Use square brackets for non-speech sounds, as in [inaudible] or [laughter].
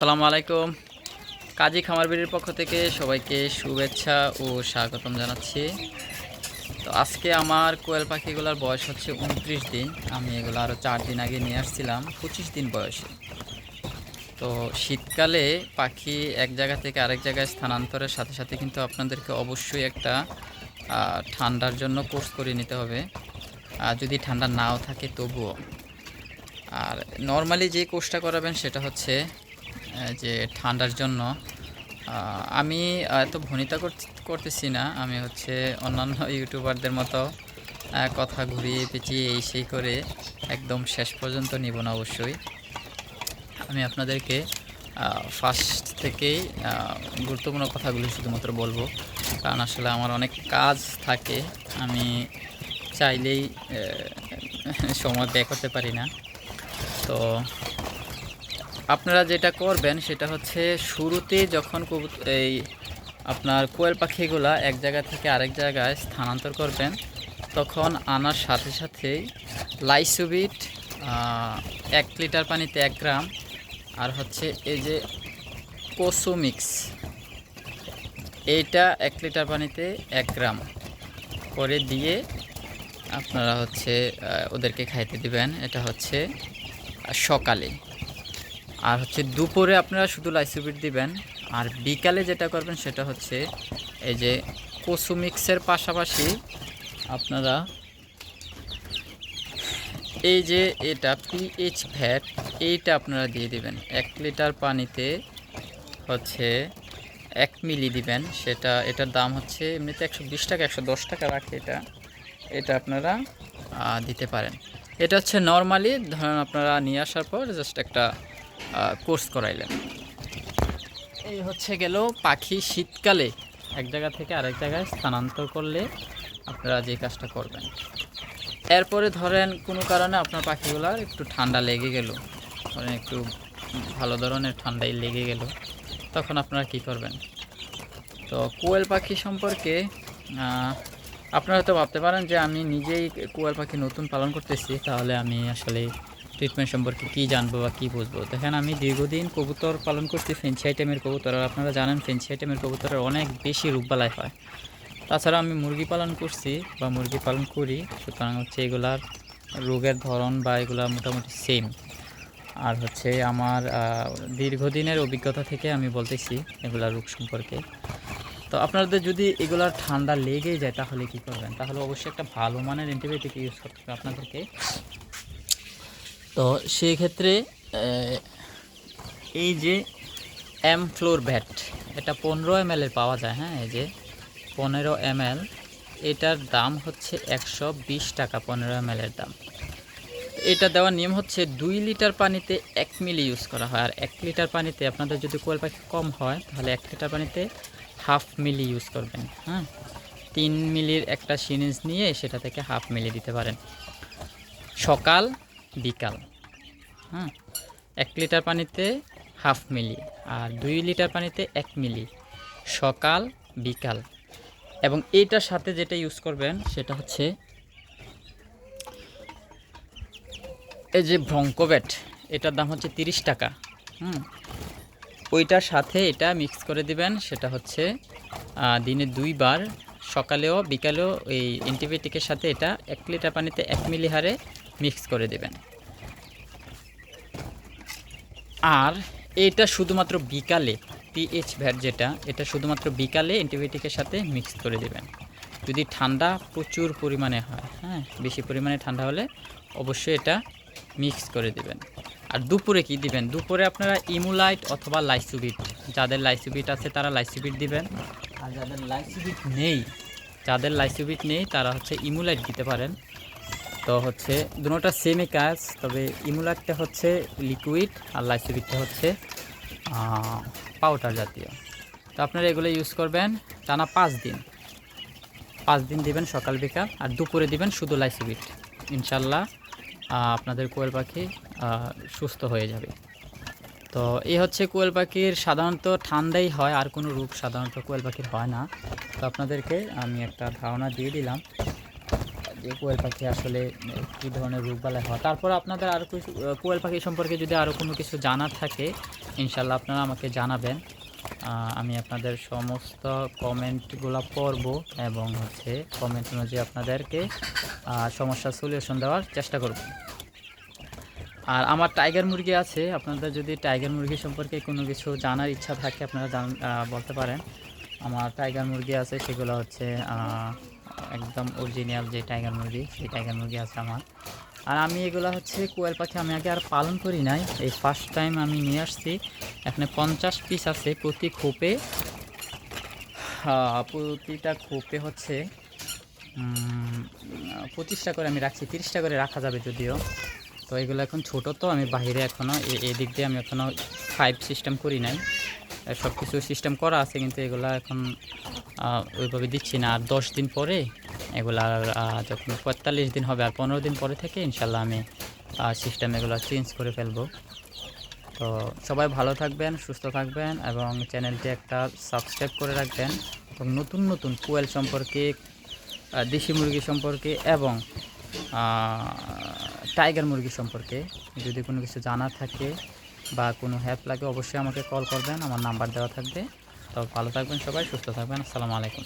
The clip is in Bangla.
আসসালামু আলাইকুম। কাজী খামার বিড়ির পক্ষ থেকে সবাইকে শুভেচ্ছা ও স্বাগতম জানাচ্ছি। তো আজকে আমার কোয়েল পাখিগুলোর বয়স হচ্ছে উনত্রিশ দিন। আমি এগুলো আরও চার দিন আগে নিয়ে আসছিলাম, পঁচিশ দিন বয়সে। তো শীতকালে পাখি এক জায়গা থেকে আরেক জায়গায় স্থানান্তরের সাথে সাথে কিন্তু আপনাদেরকে অবশ্যই একটা ঠান্ডার জন্য কোর্স করে নিতে হবে। আর যদি ঠান্ডা নাও থাকে তবুও। আর নর্মালি যে কোর্সটা করাবেন সেটা হচ্ছে যে ঠান্ডার জন্য আমি এত ভনিতা করতে- করতেছি না। আমি হচ্ছে অন্যান্য [laughs] ইউটিউবারদের মতো কথা ঘুরিয়ে পেঁচিয়ে এই সেই করে একদম শেষ পর্যন্ত নিব না অবশ্যই। আমি আপনাদেরকে ফার্স্ট থেকেই গুরুত্বপূর্ণ কথাগুলো শুধুমাত্র বলব। কারণ আসলে আমার অনেক কাজ থাকে। আমি চাইলেই [laughs] সময় ব্যয় করতে পারি না। তো আপনারা যেটা করবেন সেটা হচ্ছে শুরুতে যখন এই আপনার কোয়েল পাখিগুলা এক জায়গা থেকে আরেক জায়গায় স্থানান্তর করবেন, তখন আনার সাথে সাথেই লাইসোবিট এক লিটার পানিতে এক গ্রাম, আর হচ্ছে এই যে কোসোমিক্স এইটা এক লিটার পানিতে এক গ্রাম করে দিয়ে আপনারা হচ্ছে ওদেরকে খাইতে দিবেন। এটা হচ্ছে সকালে। আর হচ্ছে দুপুরে আপনারা শুধু লাইসোবিট দিবেন, আর বিকালে যেটা করবেন সেটা হচ্ছে এই যে কোসুমিক্সের পাশাপাশি আপনারা এই যে এটা পিএইচ ভ্যাট এইটা আপনারা দিয়ে দিবেন। এক লিটার পানিতে হচ্ছে এক মিলি দিবেন। সেটা, এটার দাম হচ্ছে এমনিতে একশো বিশ টাকা, একশো দশ টাকা রাখে এটা। এটা আপনারা দিতে পারেন। এটা হচ্ছে নর্মালি ধরেন আপনারা নিয়ে আসার পর জাস্ট একটা কোর্স করাইলেন। এই হচ্ছে গেল পাখি শীতকালে এক জায়গা থেকে আরেক জায়গায় স্থানান্তর করলে আপনারা যে কাজটা করবেন। এরপরে ধরেন কোনো কারণে আপনার পাখিগুলার একটু ঠান্ডা লেগে গেল, ধরেন একটু ভালো ধরনের ঠান্ডাই লেগে গেল, তখন আপনারা কি করবেন? তো কোয়েল পাখি সম্পর্কে আপনারা তো ভাবতে পারেন যে আমি নিজেই কোয়েল পাখি নতুন পালন করতেছি, তাহলে আমি আসলে ট্রিটমেন্ট সম্পর্কে কী জানব বা কী বুঝব? দেখেন, আমি দীর্ঘদিন কবুতর পালন করছি ফেন্সি আইটেমের কবুতর। আর আপনারা জানেন ফেন্সি আইটেমের কবুতরের অনেক বেশি রোগবালাই হয়। তাছাড়া আমি মুরগি পালন করছি বা মুরগি পালন করি, সুতরাং হচ্ছে এগুলার রোগের ধরন বা এগুলা মোটামুটি সেম আর হচ্ছে আমার দীর্ঘদিনের অভিজ্ঞতা থেকে আমি বলতেছি এগুলা রোগ সম্পর্কে। তো আপনাদের যদি এগুলার ঠান্ডা লেগেই যায়, তাহলে কি করবেন? তাহলে অবশ্যই একটা ভালো মানের অ্যান্টিবায়োটিক ইউজ করতে হবে আপনাদেরকে। তো সেই ক্ষেত্রে এই যে এম ফ্লোর ব্যাট এটা পনেরো এম এর পাওয়া যায় হ্যাঁ এই যে পনেরো এম এটার দাম হচ্ছে একশো বিশ টাকা, পনেরো এম এর দাম। এটা দেওয়ার নিয়ম হচ্ছে দুই লিটার পানিতে এক মিলি ইউজ করা হয়, আর এক লিটার পানিতে আপনাদের যদি কোয়েল পাখি কম হয়, তাহলে এক লিটার পানিতে হাফ মিলি ইউজ করবেন হ্যাঁ। তিন মিলির একটা সিরিঞ্জ নিয়ে সেটা থেকে হাফ মিলি দিতে পারেন। সকাল বিকাল। হ্যাঁ এক লিটার পানিতে হাফ মিলি আর দুই লিটার পানিতে এক মিলি, সকাল, বিকাল। এবং এইটার সাথে যেটা ইউজ করবেন সেটা হচ্ছে এই যে ব্রঙ্কোভেট এটার দাম হচ্ছে তিরিশ টাকা। হুম, ওইটার সাথে এটা মিক্স করে দিবেন, সেটা হচ্ছে দিনে দুইবার, সকালেও, বিকালেও এই অ্যান্টিবায়োটিকের সাথে এটা এক লিটার পানিতে এক মিলি হারে মিক্স করে দেবেন। আর এটা শুধুমাত্র বিকালে পিএইচ ভ্যাট যেটা এটা শুধুমাত্র বিকালে অ্যান্টিবায়োটিকের সাথে মিক্স করে দেবেন। যদি ঠান্ডা প্রচুর পরিমাণে হয় হ্যাঁ বেশি পরিমাণে ঠান্ডা হলে অবশ্যই এটা মিক্স করে দিবেন। আর দুপুরে কি দিবেন? দুপুরে আপনারা ইমুলাইট অথবা লাইসুবিট যাদের লাইসুবিট আছে তারা লাইসুবিট দিবেন। আর যাদের লাইসুবিট নেই যাদের লাইসুবিট নেই তারা হচ্ছে ইমুলাইট দিতে পারেন। তো হচ্ছে দুটোটা সেমই কাজ, তবে ইমুলাইটটা হচ্ছে লিকুইড আর লাইসুবিটটা হচ্ছে পাউডার জাতীয়। তো আপনারা এগুলো ইউজ করবেন টানা পাঁচ দিন। পাঁচ দিন দিবেন সকাল বিকাল আর দুপুরে দিবেন শুধু লাইসিবিট ইনশাল্লাহ আপনাদের কোয়েল পাখি সুস্থ হয়ে যাবে। তো এই হচ্ছে কোয়েল পাখির সাধারণত ঠান্ডাই হয়, আর কোনো রূপ সাধারণত কোয়েল পাখির হয় না। তো আপনাদেরকে আমি একটা ধারণা দিয়ে দিলাম। যে কোয়েল পাখি আসলে কী ধরনের রোগবালাই হয়? তারপর আপনাদের আরও কিছু কোয়েল পাখি সম্পর্কে যদি আরও কোনো কিছু জানার থাকে ইনশাল্লাহ আপনারা আমাকে জানাবেন। আমি আপনাদের সমস্ত কমেন্টগুলো পড়ব এবং হচ্ছে কমেন্ট অনুযায়ী আপনাদেরকে সমস্যার সলিউশন দেওয়ার চেষ্টা করব। আর আমার টাইগার মুরগি আছে, আপনাদের যদি টাইগার মুরগি সম্পর্কে কোনো কিছু জানার ইচ্ছা থাকে, আপনারা বলতে পারেন। আমার টাইগার মুরগি আছে, সেগুলো হচ্ছে একদম অরিজিনাল যে টাইগার মুরগি, সেই টাইগার মুরগি আছে আমার। আর আমি এগুলো হচ্ছে কোয়েল পাখি আমি আগে আর পালন করি নাই। এই ফার্স্ট টাইম আমি নিয়ে আসছি। এখানে পঞ্চাশ পিস আছে প্রতি খোপে। প্রতিটা খোপে হচ্ছে পঁচিশটা করে আমি রাখছি, তিরিশটা করে রাখা যাবে যদিও। তো এগুলো এখন ছোট তো, আমি বাইরে এখনও এদিক দিয়ে আমি এখনও ফাইভ সিস্টেম করি নাই। সব কিছু সিস্টেম করা আছে, কিন্তু এগুলা এখন ওইভাবে দিচ্ছি না। আর দশ দিন পরে এগুলা যখন পঁয়তাল্লিশ দিন হবে আর পনেরো দিন পরে থেকে ইনশাল্লাহ আমি সিস্টেম এগুলো চেঞ্জ করে ফেলব। তো সবাই ভালো থাকবেন, সুস্থ থাকবেন এবং চ্যানেলটি একটা সাবস্ক্রাইব করে রাখবেন এবং নতুন নতুন কোয়েল সম্পর্কে দেশি মুরগি সম্পর্কে এবং টাইগার মুরগি সম্পর্কে যদি কোনো কিছু জানা থাকে বা কোনো হেল্প লাগে অবশ্যই আমাকে কল করবেন, আমার নাম্বার দেওয়া থাকবে। তো ভালো থাকবেন সবাই, সুস্থ থাকবেন, আসসালামু আলাইকুম।